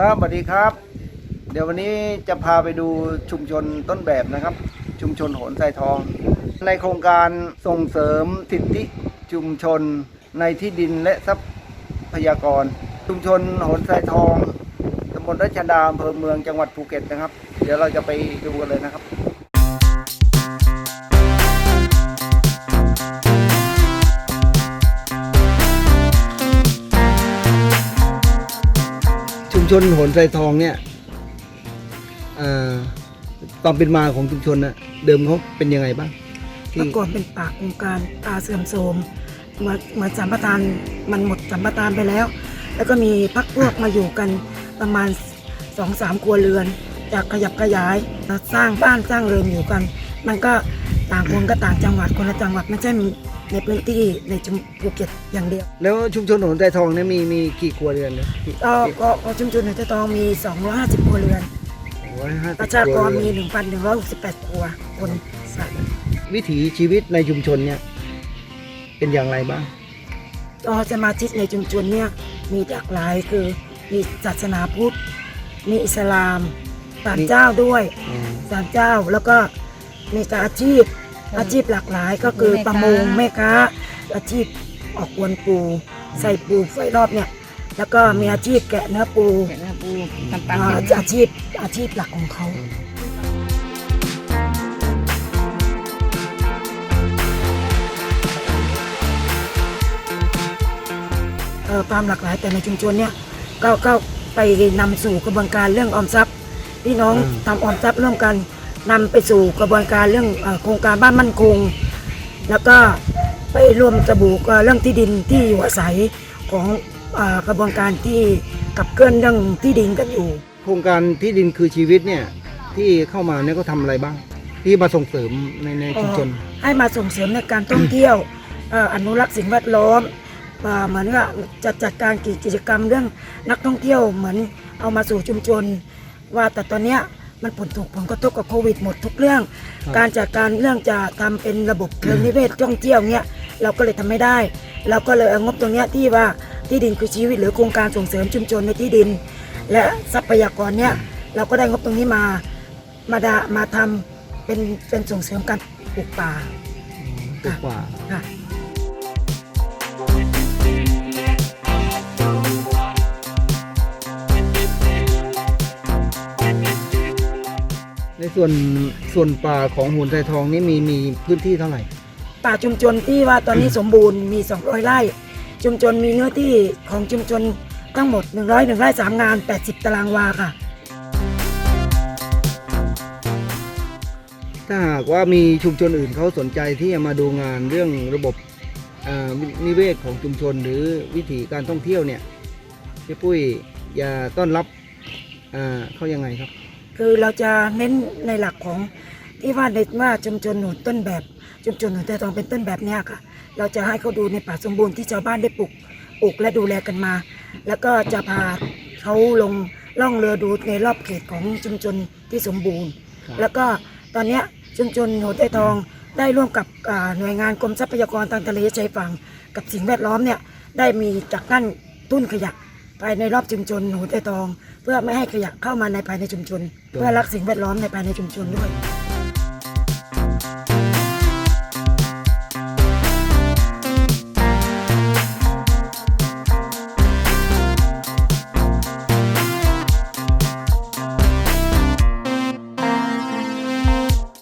ครับสวัสดีครับ เดี๋ยววันนี้จะพาไปดูชุมชนต้นแบบนะครับ ชุมชนโหนไทรทอง ในโครงการส่งเสริมสิทธิชุมชนในที่ดินและทรัพยากร ชุมชนโหนไทรทองตำบลรัชดาอำเภอเมืองจังหวัดภูเก็ตนะครับ เดี๋ยวเราจะไปดูกันเลยนะครับ ชนโหนไทรทองเนี่ยเอ่อความเป็นมาของชุมชนนะเดิมเขาเป็นยังไงบ้างเมื่อก่อนเป็นป่าโครงการป่าเสื่อมโทรมเหมือนเหมือนสัมปทานมันหมดสัมปทานไปแล้ว แล้วก็มีพักพวกมาอยู่กันประมาณสองสามครัวเรือน จากขยับขยายสร้างบ้านสร้างเรือนอยู่กัน มันก็ต่างคนก็ต่างจังหวัดคนละจังหวัดไม่ใช่ ในพื้นที่ในจังภูเก็ตอย่างเดียวแล้วชุมชนโหนไทรทองเนี่ยมีมีกี่ครัวเรือนเนี่ยกี่ก็ก็ก็ชุมชนในตะตองมี 250ครัวเรือนร้อยห้าสิบประชากรคมีวเอน1,168 ครัวคนสัตว์วิถีชีวิตในชุมชนเนี่ยเป็นอย่างไรบ้าง ก็สมาชิกในชุมชนเนี่ยมีหลากหลายคือมีศาสนาพุทธ มีอิสลามศาลเจ้าด้วยอืมศาลเจ้าแล้วก็มีการอาชีพ อาชีพหลากหลายก็คือประมงแม่ค้า อาชีพออกอวนปู ใส่ปูไฟรอบเนี่ย แล้วก็มีอาชีพแกะเนื้อปูเห็นไหมปูตำอ่าตำอาชีพอาชีพหลักของเขาเอ่อความหลากหลายแต่ในชุมชนเนี่ยก็ก็ไปนำสู่กระบวนการเรื่องออมทรัพย์ พี่น้องอืมทำออมทรัพย์ร่วมกัน นำไปสู่กระบวนการเรื่องเอ่อโครงการบ้านมั่นคง แล้วก็ไปรวมสบู่เรื่องที่ดินที่อยู่อาศัยของเอ่อกระบวนการที่กับเคลื่อนเรื่องที่ดินกันอยู่ โครงการที่ดินคือชีวิตเนี่ยที่เข้ามาเนี่ยก็ทำอะไรบ้าง ที่มาส่งเสริมในในชุมชนเอ่อให้มาส่งเสริมในการท่องเที่ยวเอ่ออนุรักษ์สิ่งแวดล้อมเอ่อเหมือนว่าจะจัดการกิจกรรมเรื่องนักท่องเที่ยวเหมือนเอามาสู่ชุมชน ว่าแต่ตอนเนี้ย มันผลถูกผลกระทบกับโควิดหมดทุกเรื่องครับการจัดการเรื่องจะทำเป็นระบบเชิงนิเวศท่องเที่ยวเนี้ยเราก็เลยทำไม่ได้ เราก็เลยเอางบตรงเนี้ยที่ว่าที่ดินคือชีวิตหรือโครงการส่งเสริมชุมชนในที่ดิน และทรัพยากรเนี้ยเราก็ได้งบตรงนี้มามาดามาทำเป็นเป็นส่งเสริมการปลูกป่าดีกว่าค่ะ ในส่วนส่วนป่าของโหนไทรทองนี่มีมีพื้นที่เท่าไหร่ ป่าชุมชนที่ว่าตอนนี้สมบูรณ์มี 200 ไร่ ชุมชนมีเนื้อที่ของชุมชนทั้งหมด 100หนึ่งไร่สามงาน 80 ตารางวาค่ะ ถ้าหากว่ามีชุมชนอื่นเขาสนใจที่จะมาดูงานเรื่องระบบอ่านิเวศของชุมชนหรือวิถีการท่องเที่ยวเนี่ยพี่ปุ้ยอย่าต้อนรับอ่าเขายังไงครับ คือเราจะเน้นในหลักของที่ว่าในว่าชุมชนหนุนต้นแบบชุมชนหนุนแต่ทองเป็นต้นแบบเนี้ยค่ะ เราจะให้เขาดูในป่าสมบูรณ์ที่ชาวบ้านได้ปลูกปลูกและดูแลกันมา แล้วก็จะพาเขาลงล่องเรือดูในรอบเขตของชุมชนที่สมบูรณ์ครับแล้วก็ตอนเนี้ยชุมชนหัวไตทองได้ร่วมกับอ่าหน่วยงานกรมทรัพยากรทางทะเลชายฝั่งกับสิ่งแวดล้อมเนี่ยได้มีจัดกั้นตุ้นขยะ ภายในรอบชุมชนหนูเตตอง เพื่อไม่ให้ขยะเข้ามาในภายในชุมชน เพื่อรักสิ่งแวดล้อมในภายในชุมชนด้วย